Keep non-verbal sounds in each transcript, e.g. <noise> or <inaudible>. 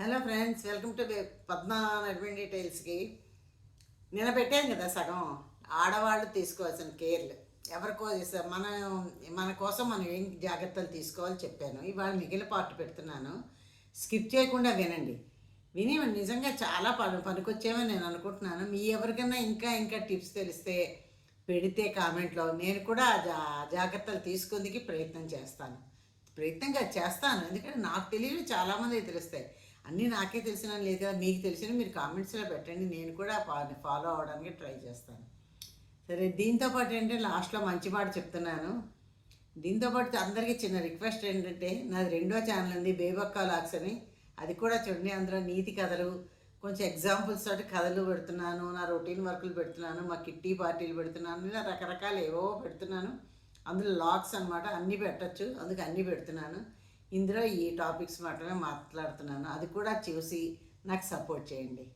Hello friends welcome to Padma advent డీటెయిల్స్కి నిన్న పెట్టాను కదా సగం ఆడవాళ్ళు తీసుకోవాల్సిన కేర్లు. ఎవరికో చేసా- మన మన కోసం మనం ఏం జాగ్రత్తలు తీసుకోవాలో చెప్పాను. ఇవాళ మిగిలిన పార్ట్ పెడుతున్నాను. స్కిప్ చేయకుండా వినండి. విని నిజంగా చాలా పని పనికొచ్చేమని నేను అనుకుంటున్నాను. మీ ఎవరికైనా ఇంకా ఇంకా టిప్స్ తెలిస్తే పెడితే కామెంట్లో. నేను కూడా జా జాగ్రత్తలు తీసుకుందికి ప్రయత్నం చేస్తాను. ప్రయత్నంగా చేస్తాను. ఎందుకంటే నాకు తెలియదు చాలామంది తెలుస్తాయి. అన్నీ నాకే తెలిసిన లేదు కదా మీకు తెలిసిన మీరు కామెంట్స్లో పెట్టండి నేను కూడా ఫాలో అవ్వడానికి ట్రై చేస్తాను. సరే దీంతో పాటు ఏంటంటే లాస్ట్లో మంచి మాట చెప్తున్నాను. దీంతో పాటు అందరికీ చిన్న రిక్వెస్ట్ ఏంటంటే నాది రెండో ఛానల్ ఉంది బేబక్కా లాక్స్ అని. అది కూడా చూడండి అందులో నీతి కథలు కొంచెం ఎగ్జాంపుల్స్ తోటి కథలు పెడుతున్నాను నా రొటీన్ వర్కులు పెడుతున్నాను మా కిట్టి పార్టీలు పెడుతున్నాను ఇలా రకరకాలు ఏవో పెడుతున్నాను. అందులో లాక్స్ అన్నమాట అన్నీ పెట్టచ్చు అందుకు అన్నీ పెడుతున్నాను. ఇందులో ఈ టాపిక్స్ మాత్రమే మాట్లాడుతున్నాను. అది కూడా చూసి నాకు సపోర్ట్ చేయండి.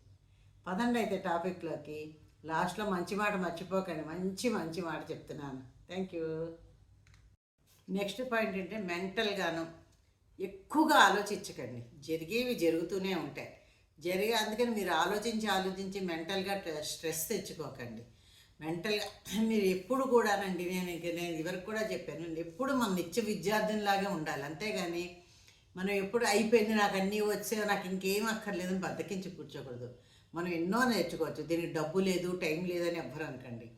పదండి అయితే టాపిక్లోకి. లాస్ట్లో మంచి మాట మర్చిపోకండి. మంచి మంచి మాట చెప్తున్నాను. Thank you. నెక్స్ట్ పాయింట్ అంటే మెంటల్గాను ఎక్కువగా ఆలోచించకండి. జరిగేవి జరుగుతూనే ఉంటాయి. జరిగే అందుకని మీరు ఆలోచించి ఆలోచించి మెంటల్గా స్ట్రెస్ తెచ్చుకోకండి. మెంటల్గా <clears throat> మీరు ఎప్పుడు కూడానండి నేను ఇంక నేను ఇవరకు కూడా చెప్పాను ఎప్పుడు మన నిత్య విద్యార్థినిలాగే ఉండాలి. అంతేగాని మనం ఎప్పుడు అయిపోయింది నాకు అన్నీ వచ్చే నాకు ఇంకేం అక్కర్లేదని బద్దకించి కూర్చోకూడదు. మనం ఎన్నో నేర్చుకోవచ్చు. దీనికి డబ్బు లేదు టైం లేదని ఎవ్వరు అనకండి.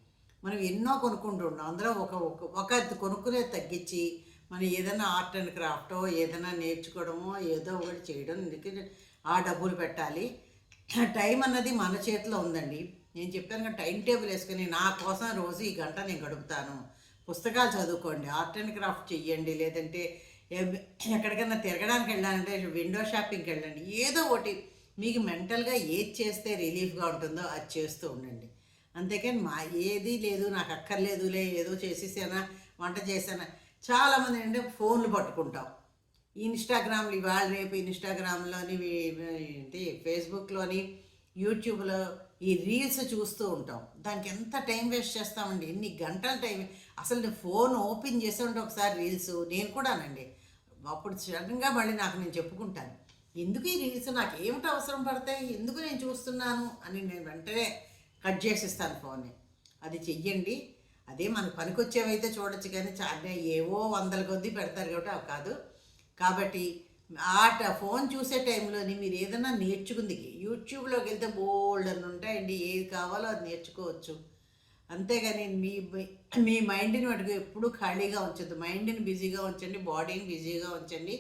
మనం ఎన్నో కొనుక్కుంటుంటాం అందులో ఒక ఒక- ఒక కొనుక్కునేది తగ్గించి మనం ఏదైనా ఆర్ట్ అండ్ క్రాఫ్టో ఏదైనా నేర్చుకోవడమో ఏదో ఒకటి చేయడం. ఆ డబ్బులు పెట్టాలి. టైం అన్నది మన చేతిలో ఉందండి. నేను చెప్పాను కదా టైం టేబుల్ వేసుకొని నా కోసం రోజు ఈ గంట నేను గడుపుతాను. పుస్తకాలు చదువుకోండి ఆర్ట్ అండ్ క్రాఫ్ట్ చెయ్యండి లేదంటే ఎక్కడికైనా తిరగడానికి వెళ్ళాలంటే విండో షాపింగ్కి వెళ్ళండి. ఏదో ఒకటి మీకు మెంటల్గా ఏది చేస్తే రిలీఫ్గా ఉంటుందో అది చేస్తూ ఉండండి. అంతేకాని మా ఏది లేదు నాకు అక్కర్లేదులే ఏదో చేసేసానా వంట చేసానా చాలామంది అంటే ఫోన్లు పట్టుకుంటాం. ఇన్స్టాగ్రామ్లు ఇవాళ రేపు ఇన్స్టాగ్రామ్లోని ఏంటి ఫేస్బుక్లోని యూట్యూబ్లో ఈ రీల్స్ చూస్తూ ఉంటాం. దానికి ఎంత టైం వేస్ట్ చేస్తామండి? ఎన్ని గంటల టైం అసలు నేను ఫోన్ ఓపెన్ చేసి ఉంటే ఒకసారి రీల్స్ నేను కూడానండి. అప్పుడు సడన్గా మళ్ళీ నాకు నేను చెప్పుకుంటాను. ఎందుకు ఈ రీల్స్ నాకు ఏమిటి అవసరం పడతాయి? ఎందుకు నేను చూస్తున్నాను? అని నేను వెంటనే కట్ చేసిస్తాను ఫోన్ని అది చెయ్యండి. అదే మనకు పనికొచ్చేవైతే చూడొచ్చు కానీ చాలా ఏవో వందల కొద్దీ పెడతారు కాబట్టి అవి కాదు. కాబట్టి ఆట ఫోన్ చూసే టైంలోని మీరు ఏదైనా నేర్చుకుంది యూట్యూబ్లోకి వెళ్తే బోల్డ్ అని ఉంటాయండి. ఏది కావాలో అది నేర్చుకోవచ్చు. అంతేగాని మీ మీ మైండ్ని మటుకు ఎప్పుడూ ఖాళీగా ఉంచద్దు. మైండ్ని బిజీగా ఉంచండి బాడీని బిజీగా ఉంచండి.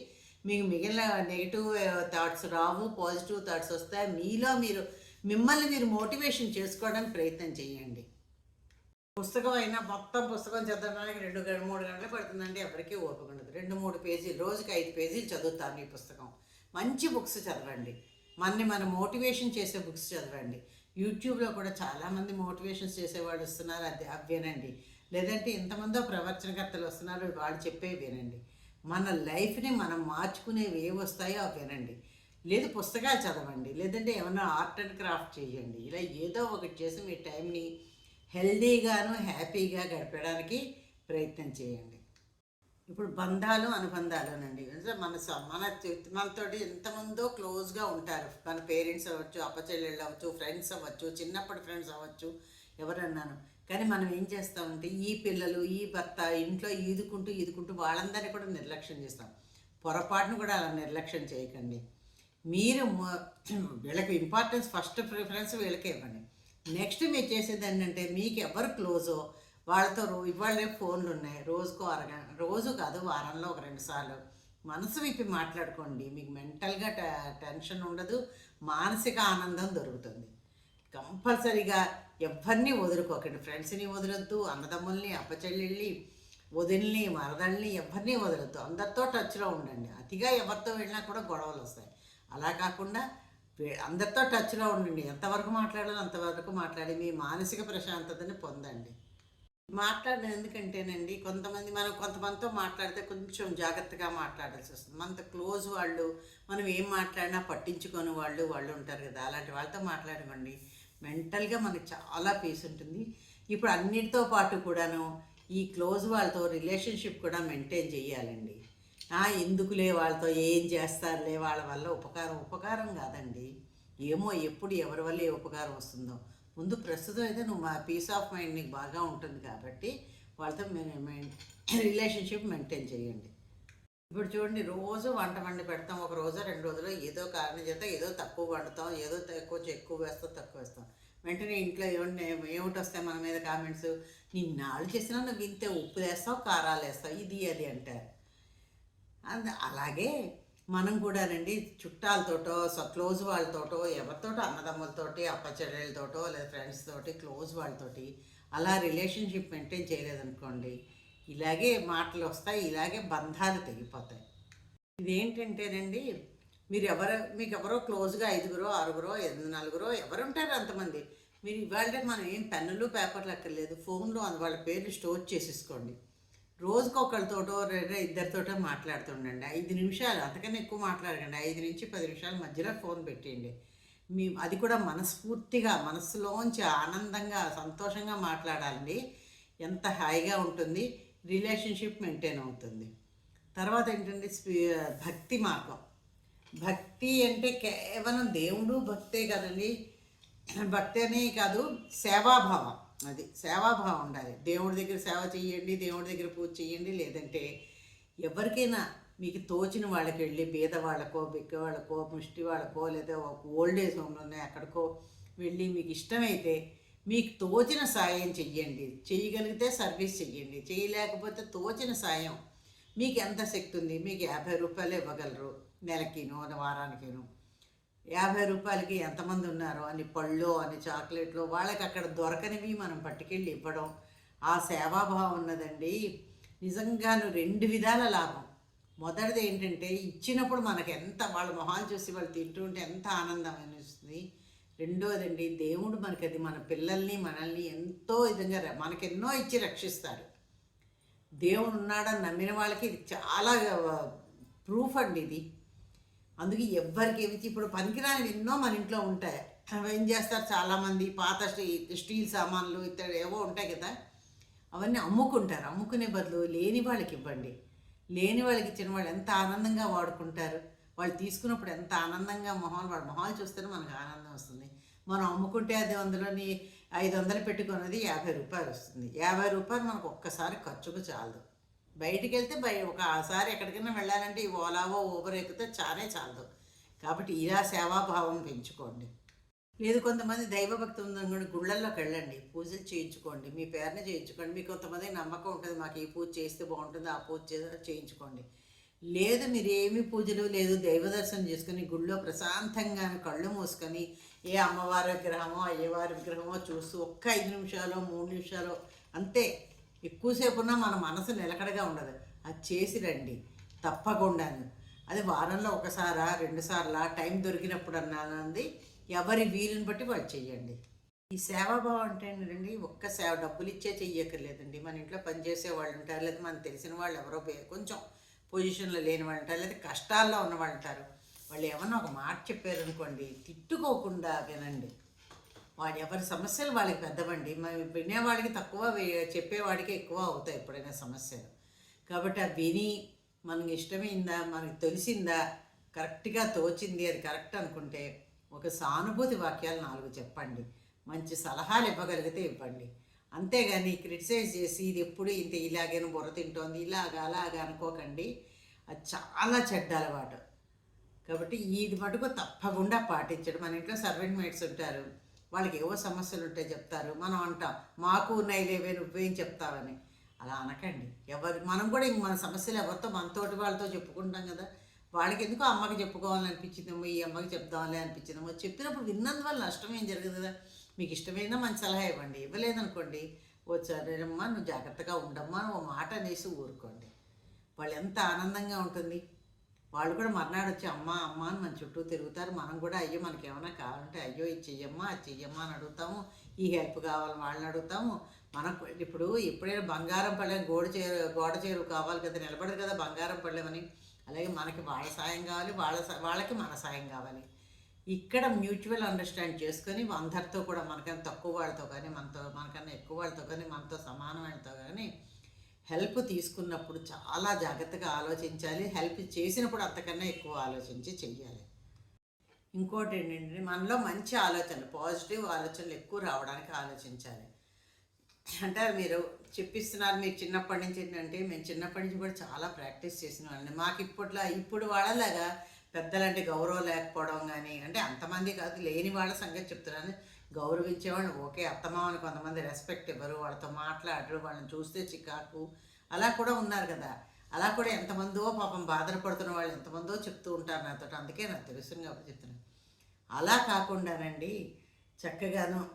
మీకు మిగిలిన నెగిటివ్ థాట్స్ రావు పాజిటివ్ థాట్స్ వస్తాయి. మీలో మీరు మిమ్మల్ని మీరు మోటివేషన్ చేసుకోవడానికి ప్రయత్నం చేయండి. పుస్తకం అయినా మొత్తం పుస్తకం చదవడానికి రెండు గంటలు మూడు గంటలు పడుతుందండి. ఎవరికీ ఓపిక ఉండదు. రెండు మూడు పేజీలు రోజుకి ఐదు పేజీలు చదువుతాను ఈ పుస్తకం. మంచి బుక్స్ చదవండి. మనని మన మోటివేషన్ చేసే బుక్స్ చదవండి. యూట్యూబ్లో కూడా చాలామంది మోటివేషన్స్ చేసేవాళ్ళు వస్తున్నారు. అది అవి వినండి లేదంటే ఇంతమందో ప్రవచనకర్తలు వస్తున్నారు. వాళ్ళు చెప్పేవి వినండి. మన లైఫ్ని మనం మార్చుకునేవి ఏవి వస్తాయో అవి వినండి. లేదు పుస్తకాలు చదవండి. లేదంటే ఏమైనా ఆర్ట్ అండ్ క్రాఫ్ట్ చేయండి. ఇలా ఏదో ఒకటి చేసి మీ టైంని హెల్దీగాను హ్యాపీగా గడపడానికి ప్రయత్నం చేయండి. ఇప్పుడు బంధాలు అనుబంధాలునండి. మన స- మన చే- మనతోటి ఎంతమందో క్లోజ్గా ఉంటారు. మన పేరెంట్స్ అవ్వచ్చు అప్పచెల్లెళ్ళు అవ్వచ్చు ఫ్రెండ్స్ అవ్వచ్చు చిన్నప్పటి ఫ్రెండ్స్ అవ్వచ్చు ఎవరన్నాను. కానీ మనం ఏం చేస్తామంటే ఈ పిల్లలు ఈ భర్త ఇంట్లో ఈదుకుంటూ ఈదుకుంటూ వాళ్ళందరినీ కూడా నిర్లక్ష్యం చేస్తాం. పొరపాటును కూడా అలా నిర్లక్ష్యం చేయకండి. మీరు వీళ్ళకి ఇంపార్టెన్స్ ఫస్ట్ ప్రిఫరెన్స్ వీళ్ళకే ఇవ్వండి. నెక్స్ట్ మీరు చేసేది ఏంటంటే మీకు ఎవరు క్లోజో వాళ్ళతో రో ఇవాళ రేపు ఫోన్లు ఉన్నాయి. రోజుకో అరగ రోజు కాదు వారంలో ఒక రెండు సార్లు. మనసు విప్పి మాట్లాడుకోండి. మీకు మెంటల్గా టెన్షన్ ఉండదు మానసిక ఆనందం దొరుకుతుంది. కంపల్సరీగా ఎవరిని వదులుకోకండి. ఫ్రెండ్స్ని వదలొద్దు అన్నదమ్ముల్ని అప్పచెల్లెళ్ళి వదిలిని మరదల్ని ఎవరిని వదలొద్దు. అందరితో టచ్లో ఉండండి. అతిగా ఎవరితో వెళ్ళినా కూడా గొడవలు వస్తాయి అలా కాకుండా అందరితో టచ్లో ఉండండి. ఎంతవరకు మాట్లాడాలో అంతవరకు మాట్లాడి మీ మానసిక ప్రశాంతతని పొందండి. మాట్లాడడం ఎందుకంటేనండి కొంతమంది మనం కొంతమందితో మాట్లాడితే కొంచెం జాగ్రత్తగా మాట్లాడాల్సి వస్తుంది. మనతో క్లోజ్ వాళ్ళు మనం ఏం మాట్లాడినా పట్టించుకొని వాళ్ళు వాళ్ళు ఉంటారు కదా అలాంటి వాళ్ళతో మాట్లాడమండి. మెంటల్గా మనకు చాలా పీస్ ఉంటుంది. ఇప్పుడు అన్నిటితో పాటు కూడాను ఈ క్లోజ్ వాళ్ళతో రిలేషన్షిప్ కూడా మెయింటైన్ చేయాలండి. ఎందుకులే వాళ్ళతో ఏం చేస్తారులే వాళ్ళ వల్ల ఉపకారం ఉపకారం కాదండి. ఏమో ఎప్పుడు ఎవరి వల్ల ఏ ఉపకారం వస్తుందో. ముందు ప్రస్తుతం అయితే నువ్వు మా పీస్ ఆఫ్ మైండ్ నీకు బాగా ఉంటుంది కాబట్టి వాళ్ళతో రిలేషన్షిప్ మెయింటైన్ చేయండి. ఇప్పుడు చూడండి రోజు వంట వండి పెడతాం ఒక రోజు రెండు రోజులు ఏదో కారణం చేత ఏదో తక్కువ వండుతాం ఏదో ఎక్కువ కొంచెం ఎక్కువ వేస్తాం తక్కువ వేస్తాం. వెంటనే ఇంట్లో ఏమంటే ఏమిటి వస్తాయి మన మీద కామెంట్స్ నిన్నాళ్ళు చేసినా నువ్వు ఇంతే ఉప్పు వేస్తావు కారాలు వేస్తావు ఇది అది అంటారు. అంద అలాగే మనం కూడానండి చుట్టాలతోటో క్లోజ్ వాళ్ళతోటో ఎవరితోటో అన్నదమ్ములతోటి అప్పచెల్లెలతోటో లేదా ఫ్రెండ్స్ తోటి క్లోజ్ వాళ్ళతోటి అలా రిలేషన్షిప్ మెయింటైన్ చేయలేదనుకోండి ఇలాగే మాటలు వస్తాయి ఇలాగే బంధాలు తెగిపోతాయి. ఇదేంటంటేనండి మీరు ఎవరు మీకు ఎవరో క్లోజ్గా ఐదుగురో ఆరుగురో ఎనిమిది నలుగురో ఎవరు ఉంటారు అంతమంది? మీరు ఇవాళ మనం ఏం పెన్నులు పేపర్లు అక్కర్లేదు ఫోన్లో అందు వాళ్ళ పేర్లు స్టోర్ చేసేసుకోండి. రోజుకి ఒకరితోటో ఇద్దరితోటో మాట్లాడుతుండండి. ఐదు నిమిషాలు అంతకన్నా ఎక్కువ మాట్లాడకండి. ఐదు నుంచి పది నిమిషాల మధ్యలో ఫోన్ పెట్టేయండి. మీ అది కూడా మనస్ఫూర్తిగా మనస్సులోంచి ఆనందంగా సంతోషంగా మాట్లాడాలండి. ఎంత హాయిగా ఉంటుంది. రిలేషన్షిప్ మెయింటైన్ అవుతుంది. తర్వాత ఏంటంటే స్పీ- భక్తి మార్గం. భక్తి అంటే కేవలం దేవుడు భక్తే కదండి. భక్తి అనే కాదు సేవాభావం. అది సేవాభావం ఉండాలి. దేవుడి దగ్గర సేవ చేయండి దేవుడి దగ్గర పూజ చేయండి లేదంటే ఎవరికైనా మీకు తోచిన వాళ్ళకి వెళ్ళి బీద వాళ్ళకో బిక్క వాళ్ళకో ముష్టి వాళ్ళకో లేదా ఒక ఓల్డ్ ఏజ్ హోమ్లోనే ఎక్కడికో అక్కడికో వెళ్ళి మీకు ఇష్టమైతే మీకు తోచిన సాయం చెయ్యండి. చేయగలిగితే సర్వీస్ చెయ్యండి. చేయలేకపోతే తోచిన సాయం మీకు ఎంత శక్తి ఉంది? మీకు యాభై రూపాయలు ఇవ్వగలరు. నెలకినో వారానికినో. యాభై రూపాయలకి ఎంతమంది ఉన్నారో? అని పళ్ళు అని చాక్లెట్లు. వాళ్ళకి అక్కడ దొరకనివి మనం పట్టుకెళ్ళి ఇవ్వడం. ఆ సేవాభావం ఉన్నదండి. నిజంగాను రెండు విధాల లాభం. మొదటిది ఏంటంటే ఇచ్చినప్పుడు మనకు ఎంత వాళ్ళ మొహాలు చూసి వాళ్ళు తింటూ ఉంటే ఎంత ఆనందం అనిపిస్తుంది. రెండోదండి దేవుడు మనకి అది మన పిల్లల్ని మనల్ని ఎంతో విధంగా మనకెన్నో ఇచ్చి రక్షిస్తారు. దేవుడు ఉన్నాడని నమ్మిన వాళ్ళకి ఇది చాలా ప్రూఫ్ అండి ఇది. అందుకే ఎవ్వరికి ఏమి ఇప్పుడు పనికిరానివి ఎన్నో మన ఇంట్లో ఉంటాయి. అవి ఏం చేస్తారు చాలామంది పాత స్టీ- స్టీల్ సామాన్లు ఇతర ఏవో ఉంటాయి కదా. అవన్నీ అమ్ముకుంటారు. అమ్ముకునే బదులు లేని వాళ్ళకి ఇవ్వండి. లేని వాళ్ళకి ఇచ్చిన వాళ్ళు ఎంత ఆనందంగా వాడుకుంటారు. వాళ్ళు తీసుకున్నప్పుడు ఎంత ఆనందంగా మొహాలు వాడు మొహాలు చూస్తేనే మనకు ఆనందం వస్తుంది. మనం అమ్ముకుంటే అది అందులోని ఐదు వందలు పెట్టుకున్నది యాభై రూపాయలు వస్తుంది. యాభై రూపాయలు మనకు ఒక్కసారి ఖర్చుకు చాలదు. బయటికి వెళ్తే బయ ఒకసారి ఎక్కడికైనా వెళ్ళాలంటే ఈ ఓలావో ఊబర్ ఎక్కితే చానే చాలదు. కాబట్టి ఇలా సేవాభావం పెంచుకోండి. లేదు కొంతమంది దైవభక్తి ఉందనుకోండి గుళ్ళల్లోకి వెళ్ళండి. పూజలు చేయించుకోండి. మీ పేరుని చేయించుకోండి. మీకు కొంతమంది నమ్మకం ఉంటుంది మాకు ఈ పూజ చేస్తే బాగుంటుంది ఆ పూజ చేయించుకోండి. లేదు మీరు ఏమి పూజలు లేదు దైవ దర్శనం చేసుకుని గుళ్ళో ప్రశాంతంగా కళ్ళు మూసుకొని ఏ అమ్మవారి విగ్రహమో అయ్యవారి విగ్రహమో చూస్తూ ఒక్క ఐదు నిమిషాలు మూడు నిమిషాలు అంతే. ఎక్కువసేపు ఉన్నా మన మనసు నిలకడగా ఉండదు. అది చేసి రండి. తప్పకుండాను అది. వారంలో ఒకసారా రెండుసార్లా టైం దొరికినప్పుడు అన్నానంది ఎవరి వీలుని బట్టి వాళ్ళు చెయ్యండి. ఈ సేవాభావం అంటే ఏంటండి? ఒక్క సేవ డబ్బులు ఇచ్చే చెయ్యక్కర్లేదండి. మన ఇంట్లో పనిచేసే వాళ్ళు ఉంటారు లేదా మనకు తెలిసిన వాళ్ళు ఎవరో కొంచెం పొజిషన్లో లేని వాళ్ళు ఉంటారు లేదా కష్టాల్లో ఉన్న వాళ్ళు ఉంటారు. వాళ్ళు ఏమన్నా ఒక మాట చెప్పారనుకోండి తిట్టుకోకుండా వినండి. వాడు ఎవరి సమస్యలు వాళ్ళకి పెద్దవండి. మరి వినేవాడికి తక్కువ చెప్పేవాడికి ఎక్కువ అవుతాయి ఎప్పుడైనా సమస్యలు. కాబట్టి అది విని మనకి ఇష్టమైందా మనకి తెలిసిందా కరెక్ట్గా తోచింది అది కరెక్ట్ అనుకుంటే ఒక సానుభూతి వాక్యాలు నాలుగు చెప్పండి. మంచి సలహాలు ఇవ్వగలిగితే ఇవ్వండి. అంతేగాని క్రిటిసైజ్ చేసి ఇది ఎప్పుడు ఇంత ఇలాగే బుర్ర తింటోంది ఇలాగా అలాగా అనుకోకండి. అది చాలా చెడ్డ అలవాటు. కాబట్టి ఇది మటుకు తప్పకుండా పాటించడం. మన ఇంట్లో సర్వెంట్ మేట్స్ ఉంటారు. వాళ్ళకి ఏవో సమస్యలు ఉంటే చెప్తారు. మనం అంటాం మాకు ఉన్నాయి లేవే నువ్వేం చెప్తావని అలా అనకండి. ఎవరు మనం కూడా ఇంక మన సమస్యలు ఎవరితో మనతోటి వాళ్ళతో చెప్పుకుంటాం కదా. వాళ్ళకి ఎందుకు అమ్మకి చెప్పుకోవాలని అనిపించిందేమో ఈ అమ్మకి చెప్దామని అనిపించిందేమో. చెప్పినప్పుడు విన్నందువల్ల నష్టం ఏం జరగదు కదా. మీకు ఇష్టమైన మంచి సలహా ఇవ్వండి. ఇవ్వలేదనుకోండి ఓ సరేనమ్మా నువ్వు జాగ్రత్తగా ఉండమ్మా ఓ మాట అనేసి ఊరుకోండి. వాళ్ళు ఎంత ఆనందంగా ఉంటుంది. వాళ్ళు కూడా మర్నాడు వచ్చి అమ్మ అమ్మ అని మన చుట్టూ తిరుగుతారు. మనం కూడా అయ్యో మనకి ఏమైనా కావాలంటే అయ్యో ఇది చెయ్యమ్మా అది చెయ్యమ్మా అని అడుగుతాము. ఈ హెల్ప్ కావాలని వాళ్ళని అడుగుతాము. మనకు ఇప్పుడు ఎప్పుడైనా బంగారం పళ్ళెం గోడ చేరు గోడ చేరు కావాలి కదా నిలబడదు కదా బంగారం పళ్ళెమని అలాగే మనకి వాళ్ళ సాయం కావాలి వాళ్ళ వాళ్ళకి మన సాయం కావాలి. ఇక్కడ మ్యూచువల్ అండర్స్టాండ్ చేసుకొని అందరితో కూడా మనకన్నా తక్కువ వాళ్ళతో కానీ మనతో మనకన్నా ఎక్కువ వాళ్ళతో కానీ మనతో సమానం వాళ్ళతో కానీ హెల్ప్ తీసుకున్నప్పుడు చాలా జాగ్రత్తగా ఆలోచించాలి. హెల్ప్ చేసినప్పుడు అంతకన్నా ఎక్కువ ఆలోచించి చెయ్యాలి. ఇంకోటి ఏంటంటే మనలో మంచి ఆలోచనలు పాజిటివ్ ఆలోచనలు ఎక్కువ రావడానికి ఆలోచించాలి. అంటే మీరు చెప్పిస్తున్నారు మీరు చిన్నప్పటి నుంచి ఏంటంటే మేము చిన్నప్పటి నుంచి కూడా చాలా ప్రాక్టీస్ చేసిన వాళ్ళని మాకు ఇప్పట్లో ఇప్పుడు వాళ్ళలాగా పెద్దలంటే గౌరవం లేకపోవడం కానీ అంటే అంతమంది కాదు లేని వాళ్ళ సంగతి చెప్తున్నాను. గౌరవించేవాళ్ళు ఓకే అత్తమామని కొంతమంది రెస్పెక్ట్ ఇవ్వరు వాళ్ళతో మాట్లాడరు వాళ్ళని చూస్తే చికాకు. అలా కూడా ఉన్నారు కదా. అలా కూడా ఎంతమందో పాపం బాధపడుతున్న వాళ్ళు ఎంతమందో చెప్తూ ఉంటారు నాతో అందుకే నాకు తెలుసు కాబట్టి చెప్తున్నాను అలా కాకుండానండి చక్కగాను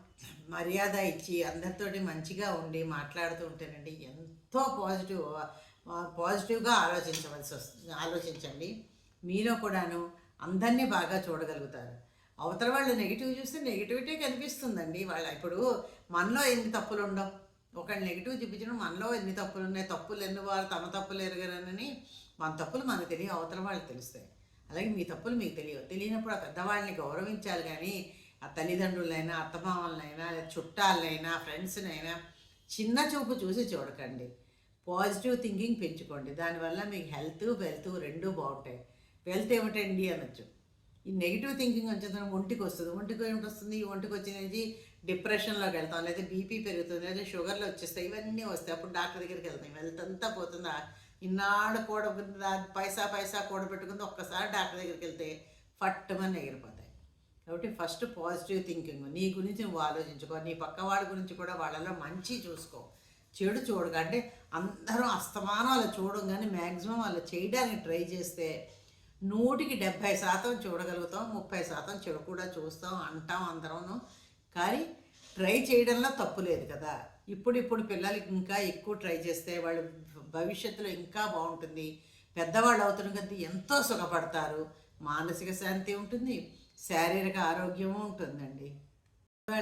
మర్యాద ఇచ్చి అందరితోటి మంచిగా ఉండి మాట్లాడుతూ ఉంటేనండి ఎంతో పాజిటివ్ పాజిటివ్గా ఆలోచించవలసి వస్తుంది ఆలోచించండి. మీలో కూడాను అందరినీ బాగా చూడగలుగుతారు. అవతల వాళ్ళు నెగిటివ్ చూస్తే నెగిటివిటీ కనిపిస్తుందండి. వాళ్ళ ఇప్పుడు మనలో ఎన్ని తప్పులు ఉండవు. ఒకళ్ళు నెగిటివ్ చూపించడం మనలో ఎన్ని తప్పులు ఉన్నాయి తప్పులు ఎన్ని వారు తమ తప్పులు ఎరగరనని మన తప్పులు మనకు తెలియ అవతల వాళ్ళు తెలుస్తాయి. అలాగే మీ తప్పులు మీకు తెలియవు. తెలియనప్పుడు ఆ పెద్దవాళ్ళని గౌరవించాలి కానీ ఆ తల్లిదండ్రులైనా అత్తమామలనైనా లేదా చుట్టాలైనా ఫ్రెండ్స్నైనా చిన్న చూపు చూసి చూడకండి. పాజిటివ్ థింకింగ్ పెంచుకోండి. దానివల్ల మీకు హెల్త్ వెల్త్ రెండూ బాగుంటాయి. వెల్త్ ఏమిటండి అనొచ్చు. ఈ నెగిటివ్ థింకింగ్ వచ్చేదాన్ని ఒంటికి వస్తుంది ఒంటికి ఏమిటి వస్తుంది ఈ ఒంటికి వచ్చినది డిప్రెషన్లోకి వెళ్తాం లేదా బీపీ పెరుగుతుంది లేదా షుగర్లు వచ్చేస్తాయి ఇవన్నీ వస్తాయి. అప్పుడు డాక్టర్ దగ్గరికి వెళ్తాం. వెళ్తే అంతా పోతుందా? ఇన్నాళ్ళు కూడ పైసా పైసా కూడబెట్టుకుంది ఒక్కసారి డాక్టర్ దగ్గరికి వెళ్తే ఫట్టమని ఎగిరిపోతాయి. కాబట్టి ఫస్ట్ పాజిటివ్ థింకింగ్ నీ గురించి నువ్వు ఆలోచించుకో. నీ పక్క వాళ్ళ గురించి కూడా వాళ్ళలో మంచి చూసుకో. చెడు చూడగా అంటే అందరూ అస్తమానం అలా చూడడం మ్యాక్సిమం వాళ్ళు చేయడానికి ట్రై చేస్తే నూటికి డెబ్భై శాతం చూడగలుగుతాం ముప్పై శాతం చెడు కూడా చూస్తాం అంటాం అందరం కానీ ట్రై చేయడంలో తప్పు లేదు కదా. ఇప్పుడు ఇప్పుడు పిల్లలకి ఇంకా ఎక్కువ ట్రై చేస్తే వాళ్ళు భవిష్యత్తులో ఇంకా బాగుంటుంది. పెద్దవాళ్ళు అవుతున్న కొద్దీ ఎంతో సుఖపడతారు. మానసిక శాంతి ఉంటుంది శారీరక ఆరోగ్యము ఉంటుందండి.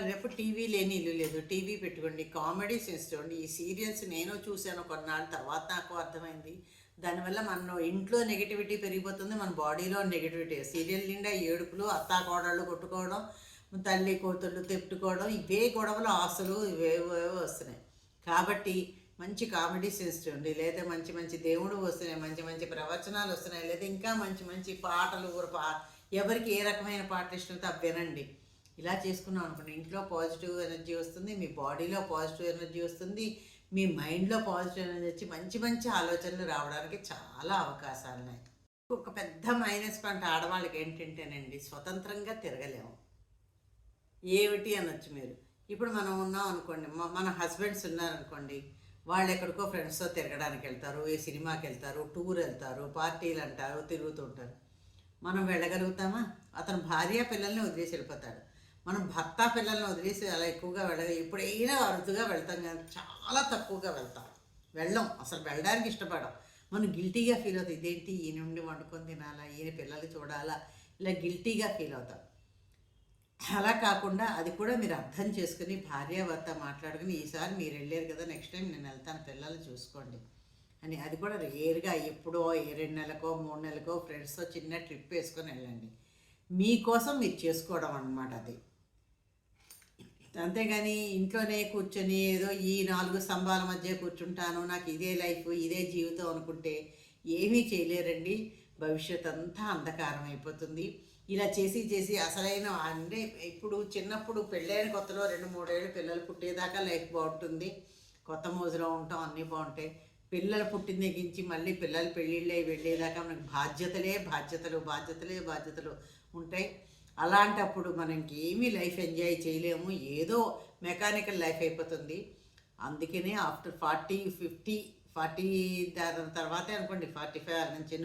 రేపు టీవీ లేని ఇల్లు లేదు. టీవీ పెట్టుకోండి కామెడీ చూడండి. ఈ సీరియల్స్ నేను చూశాను కొన్నాళ్ళ తర్వాత నాకు అర్థమైంది. దానివల్ల మన ఇంట్లో నెగిటివిటీ పెరిగిపోతుంది మన బాడీలో నెగిటివిటీ సీరియల్ నిండా ఏడుపులు అత్తా కోడళ్ళు కొట్టుకోవడం తల్లి కూతుళ్ళు తిట్టుకోవడం ఇవే గొడవలు ఆశలు ఇవేవో వస్తున్నాయి. కాబట్టి మంచి కామెడీ సెన్స్ చూడండి లేదా మంచి మంచి దేవుడు వస్తున్నాయి మంచి మంచి ప్రవచనాలు వస్తున్నాయి లేదా ఇంకా మంచి మంచి పాటలు పా ఎవరికి ఏ రకమైన పాటలు ఇష్టం అవి వినండి. ఇలా చేసుకున్నాం అనుకోండి ఇంట్లో పాజిటివ్ ఎనర్జీ వస్తుంది మీ బాడీలో పాజిటివ్ ఎనర్జీ వస్తుంది మీ మైండ్లో పాజిటివ్ ఎనర్జీ వచ్చి మంచి మంచి ఆలోచనలు రావడానికి చాలా అవకాశాలు ఉన్నాయి. ఒక పెద్ద మైనస్ పాయింట్ ఆడవాళ్ళకి ఏంటంటేనండి స్వతంత్రంగా తిరగలేము. ఏమిటి అనొచ్చు మీరు? ఇప్పుడు మనం ఉన్నాం అనుకోండి మన హస్బెండ్స్ ఉన్నారనుకోండి వాళ్ళు ఎక్కడికో ఫ్రెండ్స్తో తిరగడానికి వెళ్తారు ఏ సినిమాకి వెళ్తారు టూర్ వెళ్తారు పార్టీలు అంటారు తిరుగుతుంటారు మనం వెళ్ళగలుగుతామా? అతను భార్య పిల్లల్ని వదిలేసి వెళ్ళిపోతాడు. మనం భర్త పిల్లల్ని వదిలేసి అలా ఎక్కువగా వెళ్ళ ఎప్పుడైనా అరుదుగా వెళ్తాం కానీ చాలా తక్కువగా వెళ్తాం. వెళ్ళం అసలు వెళ్ళడానికి ఇష్టపడం. మనం గిల్టీగా ఫీల్ అవుతాం ఇదేంటి ఈయన నుండి వండుకొని తినాలా ఈయన పిల్లల్ని చూడాలా ఇలా గిల్టీగా ఫీల్ అవుతాం. అలా కాకుండా అది కూడా మీరు అర్థం చేసుకుని భార్యాభర్త మాట్లాడుకుని ఈసారి మీరు వెళ్ళారు కదా నెక్స్ట్ టైం నేను వెళ్తాను పిల్లల్ని చూసుకోండి. అని. అది కూడా రేర్గా ఎప్పుడో ఏ రెండు నెలలకో మూడు నెలలకో ఫ్రెండ్స్తో చిన్న ట్రిప్ వేసుకొని వెళ్ళండి. మీకోసం మీరు చేసుకోవడం అనమాట అది. అంతేగాని ఇంట్లోనే కూర్చొని ఏదో ఈ నాలుగు స్తంభాల మధ్య కూర్చుంటాను నాకు ఇదే లైఫ్ ఇదే జీవితం అనుకుంటే ఏమీ చేయలేరండి. భవిష్యత్ అంతా అంధకారం అయిపోతుంది. ఇలా చేసి చేసి అసలైన అంటే ఇప్పుడు చిన్నప్పుడు పెళ్ళైన కొత్తలో రెండు మూడేళ్ళు పిల్లలు పుట్టేదాకా లైఫ్ బాగుంటుంది. కొత్త మోజులో ఉంటాం అన్నీ బాగుంటాయి. పిల్లలు పుట్టిన దగ్గరించి మళ్ళీ పిల్లలు పెళ్ళిళ్ళే వెళ్ళేదాకా మనకు బాధ్యతలే బాధ్యతలు బాధ్యతలే బాధ్యతలు ఉంటాయి. అలాంటప్పుడు మనం ఏమీ లైఫ్ ఎంజాయ్ చేయలేము. ఏదో మెకానికల్ లైఫ్ అయిపోతుంది. అందుకనే ఆఫ్టర్ ఫార్టీ ఫిఫ్టీ ఫార్టీ దాని తర్వాతే అనుకోండి ఫార్టీ ఫైవ్ నుంచి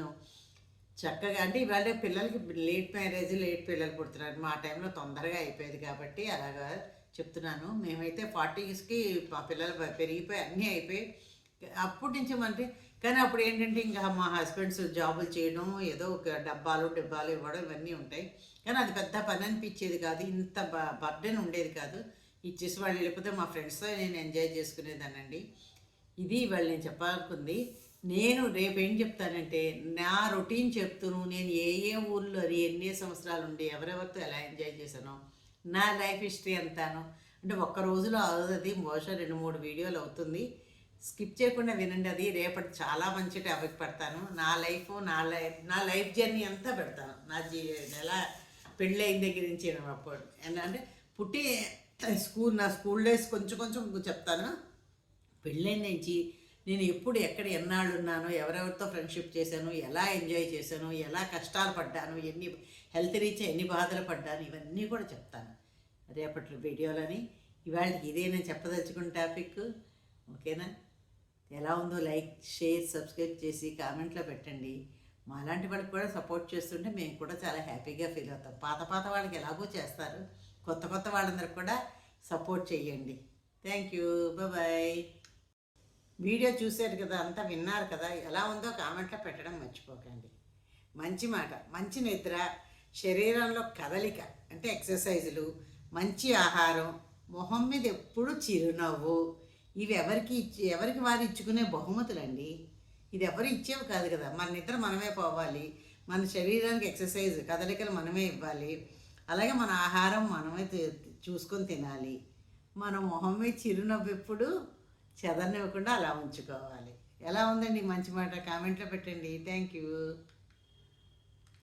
చక్కగా అంటే ఇవాళ పిల్లలకి లేట్ మ్యారేజ్ లేట్ పిల్లలు పుడుతున్నారు. మా టైంలో తొందరగా అయిపోయేది కాబట్టి అలాగా చెప్తున్నాను. మేమైతే ఫార్టీస్కి మా పిల్లలు పెరిగిపోయి అన్నీ అయిపోయి అప్పటి నుంచి మనకి కానీ అప్పుడు ఏంటంటే ఇంకా మా హస్బెండ్స్ జాబులు చేయడం ఏదో ఒక డబ్బాలు డబ్బాలు ఇవ్వడం ఇవన్నీ ఉంటాయి. కానీ అది పెద్ద పని అనిపించేది కాదు. ఇంత బ బర్డెన్ ఉండేది కాదు. ఇచ్చేసి వాళ్ళు వెళ్ళిపోతే మా ఫ్రెండ్స్తో నేను ఎంజాయ్ చేసుకునేదానండి ఇది వాళ్ళు నేను చెప్పాలనుకుంది. నేను రేపు ఏం చెప్తానంటే నా రొటీన్ చెప్తును. నేను ఏ ఏ ఊళ్ళో ఎన్ని సంవత్సరాలు ఉండి ఎవరెవరితో ఎలా ఎంజాయ్ చేశానో నా లైఫ్ హిస్టరీ అంతాను. అంటే ఒక్క రోజులో అవుతుంది బహుశా రెండు మూడు వీడియోలు అవుతుంది. స్కిప్ చేయకుండా వినండి అది. రేపటి చాలా మంచి టాపిక్ పెడతాను. నా లైఫ్ నా లైఫ్ నా లైఫ్ జర్నీ అంతా పెడతాను. నా జీ ఎలా పెళ్ళైన దగ్గర నుంచి నేను అప్పుడు. అంటే పుట్టి స్కూల్ నా స్కూల్ డేస్ కొంచెం కొంచెం చెప్తాను? పెళ్ళైన నుంచి నేను ఎప్పుడు ఎక్కడ ఎన్నాళ్ళు ఉన్నాను ఎవరెవరితో ఫ్రెండ్షిప్ చేశాను ఎలా ఎంజాయ్ చేశాను ఎలా కష్టాలు పడ్డాను ఎన్ని హెల్త్ రీచ్ ఎన్ని బాధలు పడ్డాను ఇవన్నీ కూడా చెప్తాను. రేపటి వీడియోలని. ఇవాళ ఇదే నేను చెప్పదలుచుకున్న టాపిక్? ఓకేనా? ఎలా ఉందో లైక్ షేర్ సబ్స్క్రైబ్ చేసి కామెంట్లో పెట్టండి. మా అలాంటి వాళ్ళకి కూడా సపోర్ట్ చేస్తుంటే మేము కూడా చాలా హ్యాపీగా ఫీల్ అవుతాం. పాత పాత వాళ్ళకి ఎలాగో చేస్తారు. కొత్త కొత్త వాళ్ళందరికి కూడా సపోర్ట్ చేయండి థ్యాంక్ యూ బాయ్ వీడియో చూశారు కదా అంతా విన్నారు కదా ఎలా ఉందో కామెంట్లో పెట్టడం మర్చిపోకండి. మంచి మాట మంచి నిద్ర శరీరంలో కదలిక అంటే ఎక్సర్సైజులు మంచి ఆహారం మొహం మీద ఎప్పుడు చిరునవ్వు ఇవి ఎవరికి ఇచ్చి ఎవరికి వారు ఇచ్చుకునే బహుమతులండి. ఇది ఎవరు ఇచ్చేవి కాదు కదా. మన నిద్ర మనమే పోవాలి. మన శరీరానికి ఎక్సర్సైజ్ కదలికలు మనమే ఇవ్వాలి. అలాగే మన ఆహారం మనమే చూసుకొని తినాలి. మన మొహం మీద చిరునవ్వు ఎప్పుడు చెదరనివ్వకుండా అలా ఉంచుకోవాలి. ఎలా ఉందండి మంచి మాట? కామెంట్లో పెట్టండి. Thank you.